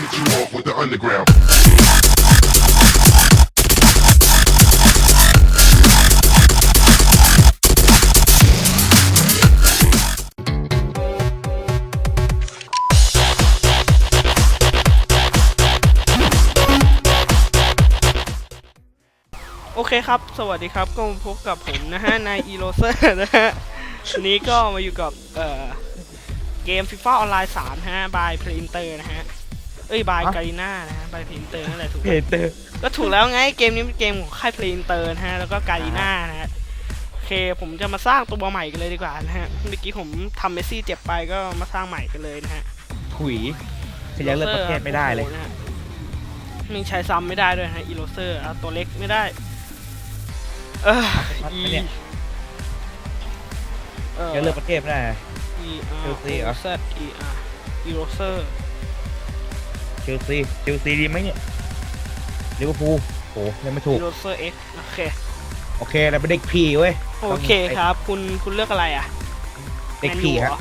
hit you off with the underground. โอเคครับ สวัสดีครับ ก็มาพบกับผมนะฮะ นายอีโรเซอร์นะฮะวันนี้ก็มาอยู่กับ เอ่อ เกม FIFA ออนไลน์3ฮะ บายพรินเตอร์นะฮะ เอ้ยบายฮะกาลิน่านะฮะบายพรินเตอร์นั่นแหละถูกเพจเตอร์ก็ถูกแล้วไงเกมนี้เป็นเกมของค่ายพรินเตอร์นะฮะแล้วก็กาลิน่านะฮะโอเคผมจะมาสร้างตัวใหม่กันเลยดีกว่านะฮะเมื่อกี้ผมทำเมสซี่เจ็บไปก็มาสร้างใหม่กันเลยนะฮะถุยขยันเลือกประเทศไม่ได้เลยโอ้โหนะฮะมีใช้ซ้ำไม่ได้ด้วยนะฮะอีโรเซอร์เอาตัวเล็กไม่ได้เออพัดอีไหมเนี่ยเออขยันเลือกประเทศไม่ได้ E R เชลซีเหรอ O Z E R อีโรเซอร์เช ลซีเชลซีดีไหมเนี่ยลิเวอร์พูลโหยังไม่ถูอีกโรเซอร์ X โอเคโอเคเราเป็นเด็กผีเว้ยโอเคครับ คุณคุณเลือกอะไรอะเด็กผีแมนยูฮะเหรอ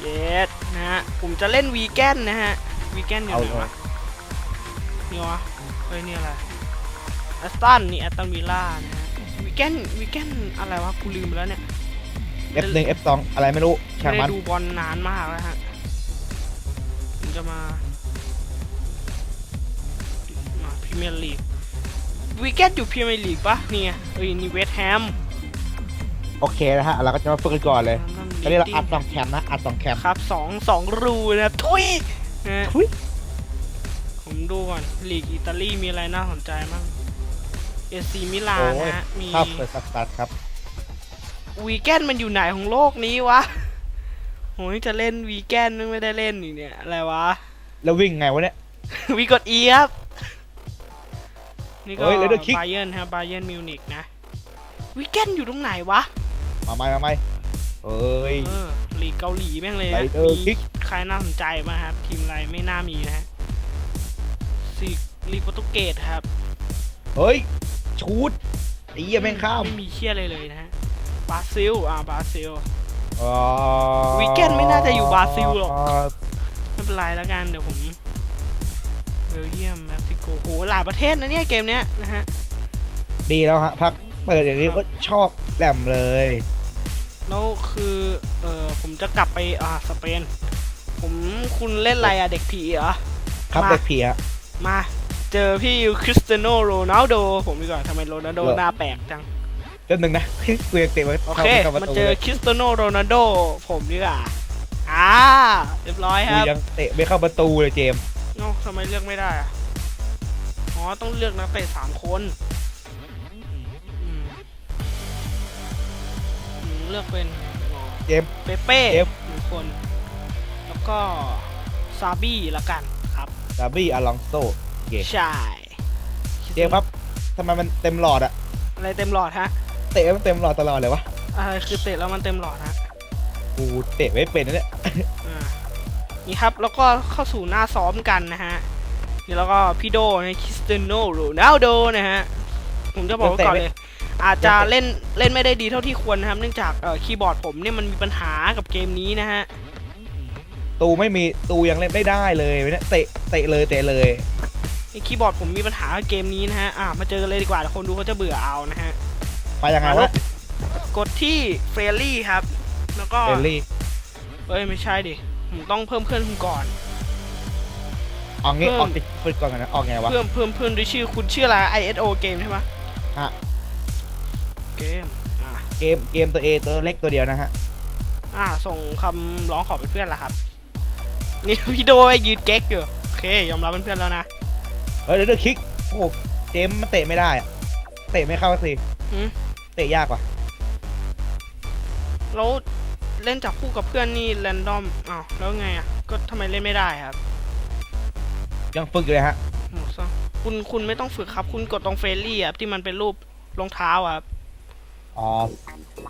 เยสนะฮะผมจะเล่นวีแกนนะฮะวีแกนอยู่เอาไหนเลยวะนี่วะเฮ้ยนี่อะไรแอสตันนี่แอสตันวิลล่านะฮะวีแกนวีแกนอะไรวะกูลืมไปแล้วเนี่ยเอฟหนึ่งเอฟสองอะไรไม่รู้ช่างไม่มัได้นดูบอลนานมากแล้วฮะผมจะมา รีเมียร์ลีกวีแกนอยู่พรีเมียร์ลีกปะนี่ไงเอ้ยนี่เวสต์แฮมโอเคนะฮะเราก็จะมาฝึกกันก่อนเลยตอนนี้เราอัดสองแคมนะอัดสองแคมครับสองสองรูนะครับทุยนะฮะทุยผมดูก่อนลีกอิตาลีมีอะไรน่าสนใจบ้างเอซีมิลานโอ้ยนะฮะมีครับเปิดสตาร์ทครับวีแกนมันอยู่ไหนของโลกนี้วะโหยจะเล่นวีแกนไม่ได้เล่นอีกเนี่ยอะไรวะแล้ววิ่งไงวะเนี่ยวีกดอีครับ นี่ก็เฮ้ย Leather Kick บาเยิร์นครับบาเยิร์นมิวนิกนะวีแกนอยู่ตรงไหนวะมาไหมมาไหมเอ้ย เออลีกเกาหลีแม่งเลยนะ Leather มี Kick ใครน่าสนใจบ้างครับทีมอะไรไม่น่ามีนะฮะซีกลีกโปรตุเกสครับเฮ้ย ชูดไอ้เหี้ยแม่งข้ามไม่มีเชี่ยอะไรเลยนะฮะบราซิลอ่าบราซิลอ๋อวีแกนไม่น่าจะอยู่บราซิลหรอก ไม่เป็นไรแล้วกันเดี๋ยวผมเบลเยียมเม็กซิ โกโหหลายประเทศนะเนี่ยเกมเนี้ยนะฮะ ดีแล้วฮะพักเปิดอย่างนี้ก็ชอบแหลมเลย แล้วคือเออผมจะกลับไปอ่าสเปน ผมคุณเล่นอะไรอะเด็กผีเหรอ ครับมา เด็กผีฮะมาเจอพี่คริสเตียโนโรนัลโดผมดีกว่าทำไมโรนัลโดเหรอหน้าแปลกจังเล่นหนึ่งนะกูยังเตะไว้โอเข้าเคเข้าประมาตูเจอเลยคริสเตียโนโรนัลโดผมดีกว่าอ่าเรียบร้อยคกูรับยังเตะไม่เข้าประตูเลยเจมส์เอ้าทำไมเลือกไม่ได้อะอ๋อ ต้องเลือกนักเตะสามคนอืมอืมเลือกเป็นอ๋อเจมส์เปเป้เอฟหนึ่งคน แล้วก็ซาบี้ละกันครับดาบี้อลองโซเย่ใช่เจมส์ครับทำไมมันเต็มหลอดอะอะไรเต็มหลอดฮะ เตะมันเต็มหลอดตลอดเลยวะอะไรคือเตะแล้วมันเต็มหลอดฮะกูเตะไม่เป็นนะเนี่ยอ่านี่ครับ แล้วก็เข้าสู่หน้าซ้อมกันนะฮะนี่ แล้วก็พี่โดนะคริสเตียโนโรนัลโดนะฮะ ผมจะบอกไว้ก่อนเลย อาจจะเล่นเล่นไม่ได้ดีเท่าที่ควรนะครับ เนื่องจากเอ่อคีย์บอร์ดผมเนี่ยมันมีปัญหากับเกมนี้นะฮะ ตูไม่มีตูยังเล่นไม่ได้เลยเนี่ยเตะเตะเลยเตะเลยไอคีย์บอร์ดผมมีปัญหากับเกมนี้นะฮะ อะมาเจอกันเลยดีกว่าเดี๋ยวคนดูเขาจะเบื่อเอานะฮะ ไปยังไงวะ กดที่เฟรลี่ครับ แล้วก็เบลลี่เอ้ยไม่ใช่ดิ ผมต้องเพิ่มเพื่อนคุณก่อน เอางี้เพิ่มออกติดฝึกก่อนกันนะออกไงวะ เพิ่มเพิ่มเพื่อนด้วยชื่อคุณชื่ออะไร ISO เกมใช่ไหมฮะ เกม อะเกมเกมตัวเอตัวเล็กตัวเดียวนะฮะ อะส่งคำร้องขอเป็นเพื่อนละครับ นี่พี่โดไอ้ยืนเก๊กอยู่ โอเค ยอมรับเป็นเพื่อนแล้วนะ เฮ้ยเดี๋ยวเดี๋ยวคิก โอ้โหเจมส์มันเตะไม่ได้อะเตะไม่เข้าสักทีหืม เตะยากว่ะ แล้วเล่นจับคู่กับเพื่อนนี่แรนดอม อ้าว แล้วไงอะ ก็ทำไมเล่นไม่ได้ครับ ยังฝึกอยู่เลยฮะโหซะคุณคุณไม่ต้องฝึกครับ คุณกดตรงเฟรลี่อะที่มันเป็นรูปรองเท้าอะครับอ๋อ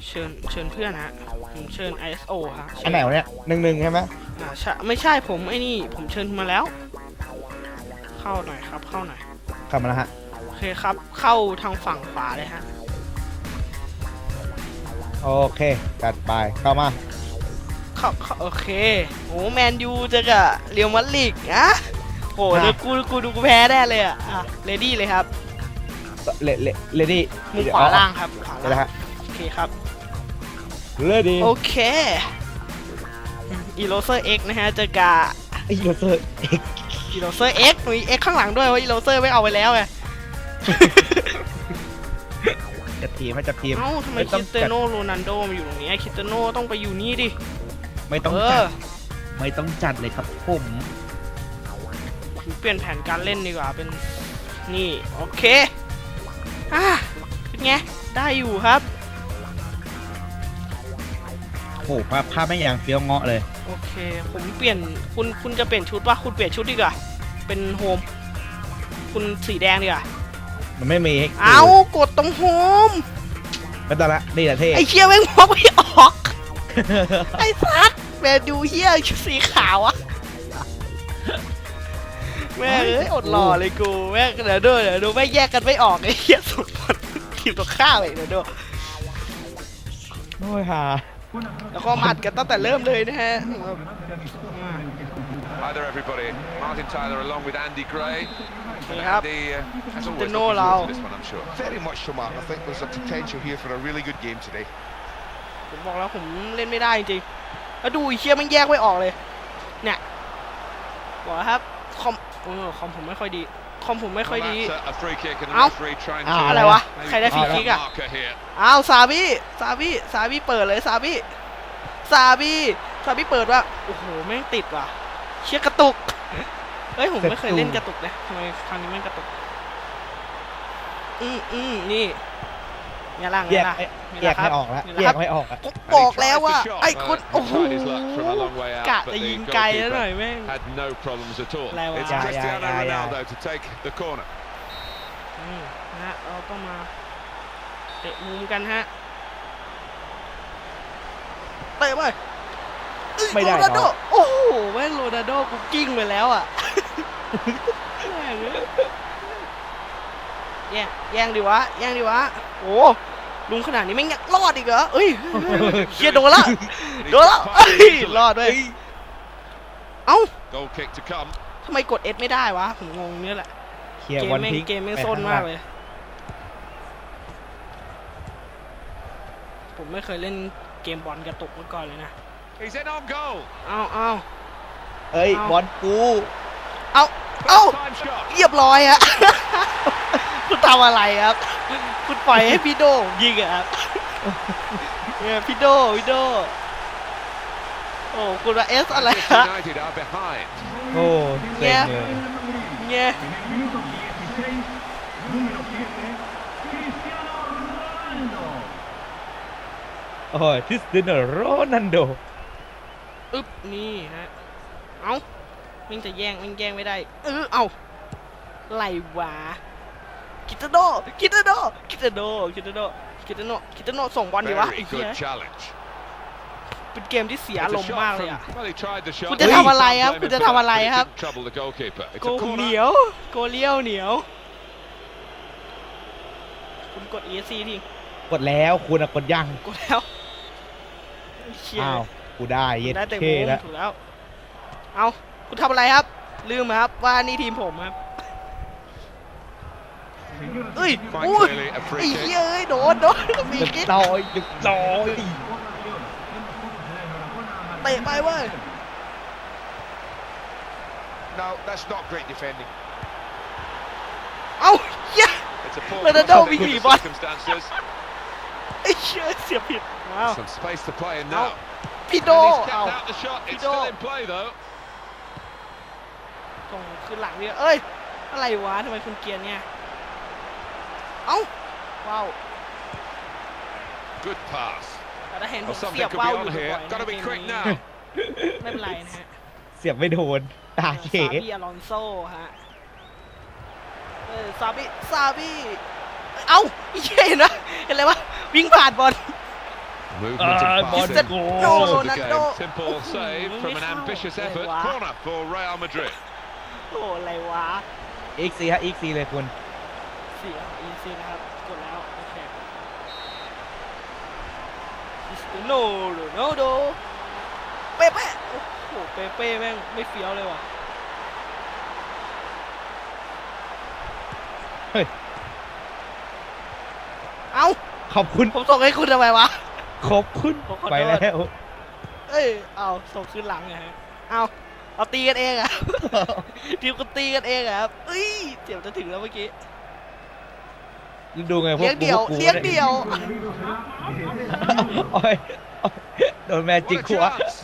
เชิญเชิญเพื่อนฮะผมเชิญ ISO ฮะอันไหนวะเนี่ยหนึ่งหนึ่งใช่ไหมอ่าใช่ไม่ใช่ผมไอ้นี่ ผมเชิญคุณมาแล้ว เข้าหน่อยครับ เข้าหน่อยกลับมาแล้วฮะโอเคครับ เข้าทางฝั่งขวาเลยฮะโอเคจัดไปเข้ามาเข้าเข้าโอเคโอ้แมนยูจะกับเรียวมาดริดนะ โอ้เดี๋ยวกูกูดูกูแพ้แน่เลยอะอะเรดี้เลยครับเลเลเลดี้มุมขวาล่างครับขวาเดี๋ยวนะล่างฮะโอเคครับเลดี้โอเคอีโรเซอร์เอ็กนะฮะเจอกาไอ้โรเซอร์เอ็กอีโรเซอร์เอ็กมีเอ็กข้างหลังด้วยว่าอีโรเซอร์ไม่เอาไปแล้วไงจัดทีมให้จัดทีมเอ้าทำไมไม่คต้ริองสเตยโนโรนัลโดมาอยู่ตรงนี้คริสเตยโนต้องไปอยู่นี่ดิไม่ต้องเอจัอดไม่ต้องจัดเลยครับผมเปลี่ยนแผนการเล่นดีกว่าเป็นนี่โอเคอะเป็นไงได้อยู่ครับโอ้โหภาพภาพไม่อย่างเฟี้ยวเงาะเลย โอเค ผมเปลี่ยนคุณคุณจะเปลี่ยนชุดปะคุณเปลี่ยนชุดดีกว่าเป็นโฮมคุณสีแดงดีกว่ามันไม่มีให้เอากดตรงโฮมไม่ต้องละนี่แหละเท่ไอ้เชี่ยแม่งมองไม่ออก ไอ้สัสแมนดูเฮียชุดสีขาวอะ แม่งเอ้ยอดหล่อเลยกูแม่งเดี๋ยวดูเดี๋ยวดูแม่งแยกกันไม่ออกไอ้เฮียสุดมันทีมตัวข้าวเลยเดี๋ยวดูโอ้ยฮาแล้วก็มาอัดกันตั้งแต่เริ่มเลยนะฮะ Hi there, everybody. Martin Tyler along with Andy Gray. ครับ Andy uh, has always Cristiano looking forward Ronaldo. to this one, I'm sure. Very much so, Mark. I think there's a potential here for a really good game today. ผมบอกแล้วผมเล่นไม่ได้จริงๆแล้วดูไอ้เชี่ยแมันแยกไม่ออกเลย เนี่ย บอกแล้วครับ คอมเออคอมผมไม่ค่อยดี คอมผมไม่ค่อย Well, ดี that's a, a free kick and the Ow. referee trying อ้าว to อะไรวะ maybe ใครได้ฟรี put คิก a อะ marker here. อ้าวซาบี้ซาบี้ซาบี้เปิดเลยซาบี้ซาบี้ซาบี้เปิดว่าโอ้โหแม่งติดว่ะ เชี่ยกระตุกเฮ้ยผมไม่เคยเล่นกระตุกนะทำไมครั้งนี้แม่งกระตุก อืมอืมนี่ เนี่ยล่ะแยเนี่ยกล่ะไม่นี่แยแหละกครับไม่ออกแล้วนี่แยแหละคกรับไม่ออกอะผมบอกแล้วว่า And he tried the shot, ไอ้คุณ but he โอ้โห tried his luck from a long way out, กะ but จะ the ยิงไกลแล้ว goalkeeper หน่อยแม่ง Had no problems at all. Leo, It's uh, Cristiano Yeah, yeah, yeah, Ronaldo to take the corner. อืมนะฮะเราก็มาเตะมุมกันฮะเตะไปเอ้ยไม่ได้โรนัลโดเนาะโอ้โหแม่งโรนัลโดกูกิ้งไปแล้วอะ แม่งเอ้ยแย่งแย่งดิวะ แย่งดิวะ โอ้ลุงขนาดนี้ไม่งยังรอดอีกเหรอเอ้ยเชียโดนละ And he โดนละ took เอ้ part ย easily. รอดด้วยเอ้า Goal kick to come. ทำไมกดเอสไม่ได้วะ ผมงงเนี่ยแหละเคลียร์เกบอมลแม่งทิ้งเกมแม่งไปโซนข้มากหเลย ผมไม่เคยเล่นเกมบอลกระตุกมาก่อนเลยนะ He's in on goal. เอาเอาเอ้ยเอาบอลกู เอาเอา First time shot. เรียบร้อยฮะ คุณทำอะไรครับ คุณปล่อยให้พี่โดยิงอะครับเนี่ยพี่โดพี่โดโอ้คุณว่าเอสอะไร Manchester ฮะ United are behind. โอ้เซ็งเลย เนี่ยโอ้ยคริสเตียโนโรนัลโด อึ๊บนี่ฮะ เอามิงจะแย่งมิงแย่งไม่ได้ เออเอาไหลวะ กิตาโดกิตาโดกิตาโดกิตาโดกิตาโนกิตาโนส่งบอลดีวะ Very ไอ้เหี้ย good challenge. เป็นเกมที่เสีย It's อา a รมณ์ shot มากเลย from- อะ Well, he tried the shot. คุณจะทำอะไรครับ Can't คุณ blame จะ him for ทำ that, อะไร but it ครับ didn't trouble the goalkeeper. It's โก a ผมเห corner. นียวโกเลี้ยวเหนียว คุณกด ESC ทิ้งกดแล้วคุณอะกดยังกดแล้วเชี่ยอ้าวกูได้เย็ดได้แต่เท่มุมแล้วถูกแล้ว เอาคุณทำอะไรครับ ลืมครับว่านี่ทีมผมครับ เอ้ย Quite อุ้ย clearly a ไอ้ free เหี้ย kick. เอ้ยโดนโดนมีเรียบกิ๊กร้อยเรียบร้อยเตะไปเว้ย No, that's not great defending. เอ้าเหี้ย It's a poor Ronaldo cross under bị the nghỉ bóng. circumstances. ไอ้เชี่ยเสียผิดว้าว Some space to play in Ow. now. พี่โด And he's เอา kept out the shot. It's Pido. still in play though. ส่งขึ้นหลังเนี่ยเอ้ย อะไรวะทำไมคุณเกียร์เนี่ย เอ้าว้าว Good pass. แต่ถ้าเห็นผ Well, ม something เสียบ could ว่าว be อยู่ on บ่ here. อยๆ Got to ใน be เกม quick นี้ now. ไม่เป็นไรนะฮะเสียบไม่โดน ตาเข ซาบิอลอนโซฮะเออซาบิซาบิเอ้าไอ้เหี้ยเห็นปะเห็นอะไรวะวิ่งผ่านบอล Movement Ah, and Bon passing. goal. This is the Ronaldo. game. Simple Oh, save from an Ronaldo. ambitious Oh, effort. wow. Corner for Real Madrid. โอ้อะไรวะ อีกซีฮะอีกซีเลยคุณ เสียอีซีนะครับ กดแล้วโอเคคริสเตียโนโรนัลโดเป๊ะๆโอ้โหเป๊ะๆแม่งไม่เฟี้ยวเลยว่ะเฮ้ย เอ้า ขอบคุณผมส่งให้คุณทำไมวะ ขอบคุณผมขอโทษ ไปแล้วเอ้ย เอาส่งขึ้นหลังไงฮะเอาเอาตีกันเองอะ ทีมกูตีกันเองอะครับเอ้ย เจ็บจะถึงแล้วเมื่อกี้ ดูไงพวกเลี้ยงเดี่ยวพกกูเลี้ยงเดี่ยวโอ้ยโอ้ยโดนแมจิก What a หัว chance.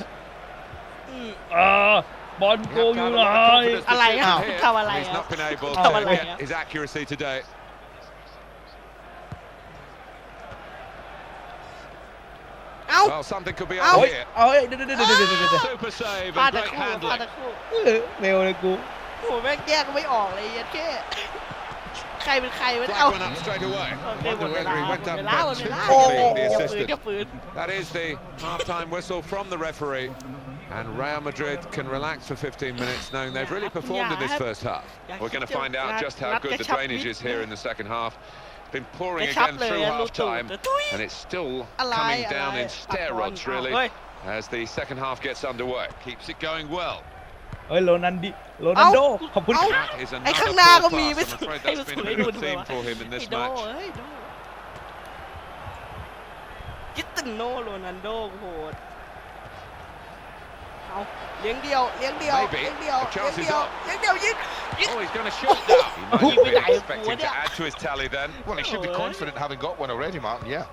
อืมอ่าบอล You กู have อ to ยู่ have ไห a น lot of confidence อะไร decision อะ here. ทำอะไร He's อะ not been able ทำอะไร to อะ get his accuracy today. เอ้า Well, something could be เอ้า on โอ้ย here. เอ้ยเดี๋ยวเดี๋ยวเดี๋ยวเดี๋ยวเดี๋ยวเดี๋ยว Super save พลาด and ตะ great คู่พลาด handling. ตะคู่เออเร็วเลยกูโอ้โหแม่งแยกไม่ออกเลยยัดแค่ ใครเป็นใครวะ Flag เอ้า went up straight away. โอเคหม Wonder ดเวลา whether he หม went ด up เวลาหมด bench เวลา to see the อย่าฝืน assistant. อย่าฝืน That is the half-time whistle from the referee. And Real Madrid can relax for 15 minutes knowing they've really performed in this first half. We're going to find out just how good the drainage is here in the second half. It's been pouring กระชับ again เลย through อะลูกตู่ half-time. แต่ตุ้ย And it's still อะไร coming อะไร down in ปัดบอล steroids อ้าว really เฮ้ย as the second half gets underway. Keeps it going well. เฮ้ยโรนันดิโรนันโดเอ้าขอบคุณเอ้าครับ That is ไอ้ another ข้างหน้า poor ก็มี pass. ไม่ I'm สน afraid ให้ that's มันส been วย a ให้ bit ดู of a ทำไม theme วะ for him in ไอ้ this โด match. เฮ้ยโดกิตตินโนโรนันโดโหดเอาเลี้ยงเดียวเลี้ยงเดียว Maybe. เลี้ยงเดียว The เลี้ยง chance is เดียว up. เลี้ยงเดียวยิงยิง Oh, he's going to shoot now. He might Ui, be cái đại expecting của to đấy. add to his tally then. Well, he should be Oh, confident having got one already, Martin. Yeah.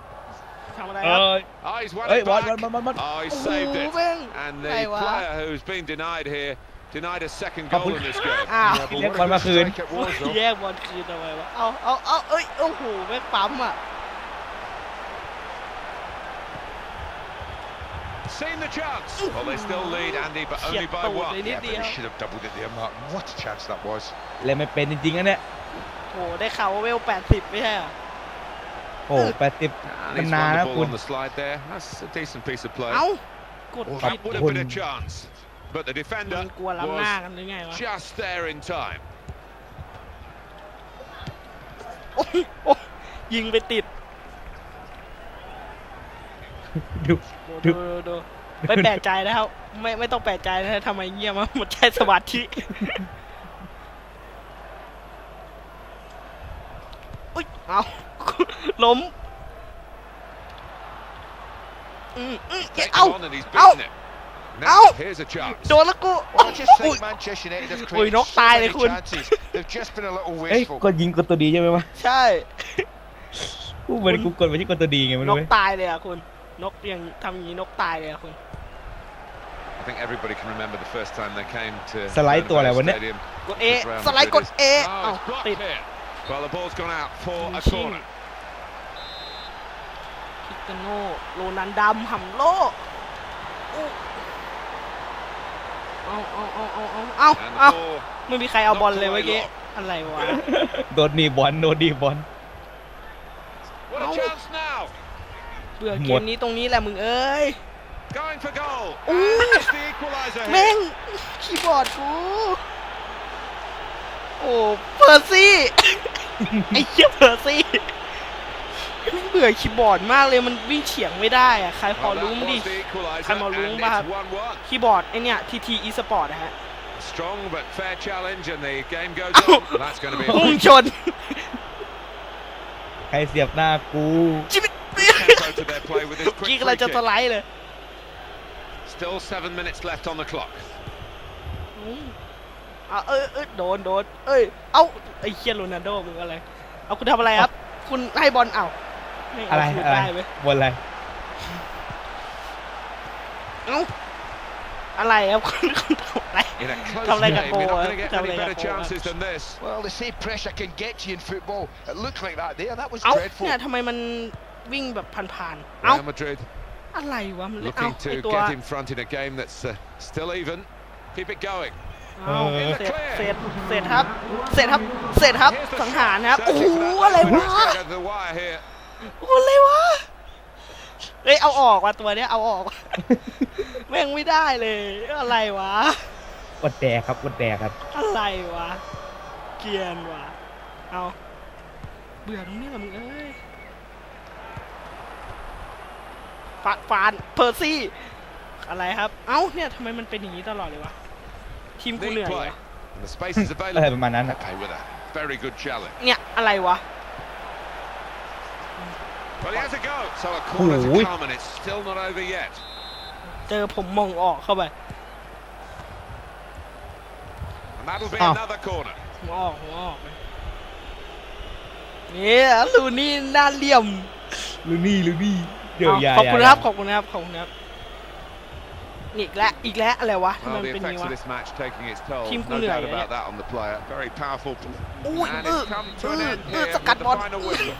ทำอะไรเอครับอ Oh, he's won เฮ้ย it บอล back. บอลบอลบอล Oh, he โอ้โห saved it. แม่ง And ใคร the วะ player who's been denied here denied a second Không goal có- in this game. อ้าว Yeah, but Liếc what ball a mà good khuyên. strike it was, though. แยกบอลคืนทำไมวะ เอาเอาเอาเอ้ย โอ้โห แม่งปั๊มอ่ะ Seen the chance. Well, they still lead Andy, but เฉีย only ด by ตูด one. เลยนิด Yeah, but เดียว he should have doubled it there, Martin. What a chance that was. เล่นไม่เป็นจริงๆนะเนี่ย โห ได้ข่าวว่าเวล 80 ไม่ใช่เหรอ โอ้แปดสิบ And มัน he's นาน won นะ the คุ ball ณ on the slide there. That's a decent piece of play. เอ้า กด โอ้ ผิด That would have been a chance. But the มั defender นกลัวล้ำหน้า was กันหรือไงวะ just there in time. โอ้ยโอ้ยยิงไปติด ดู ดูดูดูไม่แปลกใจนะครับไม่ไม่ต้องแปลกใจนะทำไมเงียบมาหมดใจสมาธิอุ้ยเอาล้มอืมอืม Taken เอา on and he's Ow. beaten it. Now, Ow. here's a chance. โดนแล้วกู Well, I just อุ้ย think Manchester United have Ui, created nó so tài many này, Khun. chances. They've just been a little เอ้ย wasteful. กดยิงกดตัวดีใช่ไหมวะใช่ กูเหมือนกูกดไปที่กดตัวดีไงไม่นรู้กเว้ยตายเลยอะคุณ นกยังทำอย่างนี้นกตายเลยอะคุณ I think everybody can remember the first time they came to สไลด์ตัวอะไรวะ Bernabeu เนี่ย Stadium. กดเอ Just round สไลด์ Madrid กด is- เอ Oh, เอ้า it's blocked ติด here. Well, the ball's gone out for a Machine. corner. คริสเตยโนโรนันดำหำโลกอู้ เอาเอาเอาเอาเอาเอา And the เอา ball ไม่มีใครเอาบอลเลยเมื่อกี้อะไรวะโดนหนีบอลโดนดีบอล What a Ow. chance now! เบื่อหเกมมดนี้ตรงนี้แหละมึงเอ้ย Going for goal. Ooh. And it's the equaliser แม่ here. งคีย์บอร์ดกูโอ้เพอร์ซี่ไอ้เหี้ยเพอร์ซี่ ไม่งเบื่อคีย์บอร์ดมากเลยมันวิ่งเฉียงไม่ได้อะใครพอ Well, รู้ that มั้งดิ was the equaliser, Khai màu and luôn it's ba. 1-1. คีย์บอร์ดไอเนี่ย TT eSport นะฮะ Strong but fair challenge, and the game goes Ow. on. That's going to be a พุ่ง big ชนใครเสียบหน้ากูจิบ tempo to their play with this กี้ quick กำลัง free จะส kick. ไลด์เลย Still seven minutes left on the clock. อืมอะเอ้ยเอ้ยโดนโดนเอ้ย เอ้าไอ้เคียโรนัลโดมึงอะไร เอาคุณทำอะไรครับ คุณให้บอลเอ้า ไม่อะไรเอาคืนอะไรได้เว้ยบอลอะไรเอ้าอะไรครับคุณคุณทำอะไร In a close Come game, like a you're not ball, going to get come many like a better ball, chances than this. Well, they say pressure can get to you in football. It looked like that there. That was เอ้า dreadful. เนี่ยทำไมมันวิ่งแบบผ่านๆเอ้า Real Madrid อะไรวะมันเล่นเอ้า looking ไอ to ตัว get in front in a game that's uh, still even. Keep it going. เอ้าเออเสร็จเสร็จเสร็จครับเสร็จครับเสร็จครับ Here's the สัง shot. หารนะครับโอ้โห Searching for that อะไร line, but วะ it's going over the wire here. โอ้อะไรวะเฮ้ยเอาออกว่ะตัวเนี้ยเอาออกว่ะแม่งไม่ได้เลย อะไรวะ กดแดกครับกดแดกครับ อะไรวะ เกรียนวะเอาเบื่อตรงนี้แหละมึงเอ้ยฟาดฟานเพอร์ซี่ อะไรครับ เอ้าเนี่ยทำไมมันเป็นอย่างนี้ตลอดเลยวะ ทีมกูเหนื่ Neat อย play. วะ And the space is อะไร available. ประมาณนั้นนะ Okay with that. very good challenge. เนี่ยอะไรวะ Well, he has a go. So a corner to Ui. come, and it's still not over yet. เจอผมมองออกเข้าไป And that'll be Ah. another corner. ผมออกผมออกเนี่ยลูนี่หน้าเหลี่ยมลูนี่ลูนี่เดี๋ยวเอาอย่าขอบคุณย่าครับขอบคุณครับขอบคุณครับอีกแล้วอีกแล้วอะไรวะทำไม Well, มัน the เป็นอย่าง effects นี้ of วะ this match taking its toll. Team No Kuliah, doubt yeah. about that on the player. Very powerful. อุ้ย And เออ it's come เอ to an อ end เออ here สกัด with บอล the final whistle. Well,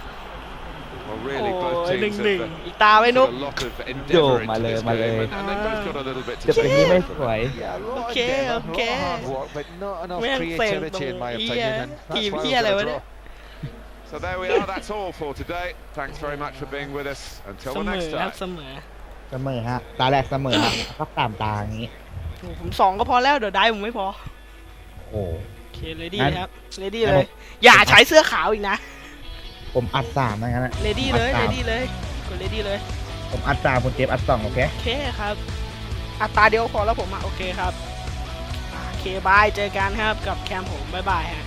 โอ้ really, both ยหนึ่ง teams หนึ่ง have uh, อีกตาไว้นุก put a lot of โย endeavour มา into เลย this มาเลย game, and, and they've both got a little bit to จะเป็น show ที่ไม่ for ส it. วย Yeah, a lot Okay, of endeavour, okay. a lot of hard work, but not enough แม่งเซ็งตรง creativity in my เฮีย opinion. And ที that's ม why เฮีย we've อะไร got วะ a เนี่ย draw. So there we are. That's all for today. Thanks very much for being with us. เส Until the มอ next ครับ time. เสมอเสมอฮะตาแรกเสมอฮะก็ตามตาอย่างนี้โอ้ผมสองก็พอแล้วเดี๋ยวได้ผมไม่พอโอ้โอเคเลดี้งั้นครับเลดี้งั้นเลย อย่าใช้เสื้อขาวอีกนะ ผมอัดสามนะงั้นนะ เลดี้อัเลยสาเลมดี้เลยกดเลดี้เลยผมอัดสามคุณเจฟอัดสองโอเค โอเคครับอัตราเดียวพอแล้วผมอะโอเคครับอะโอเคบายเจอกันครับกับแคมผมบายบายฮะ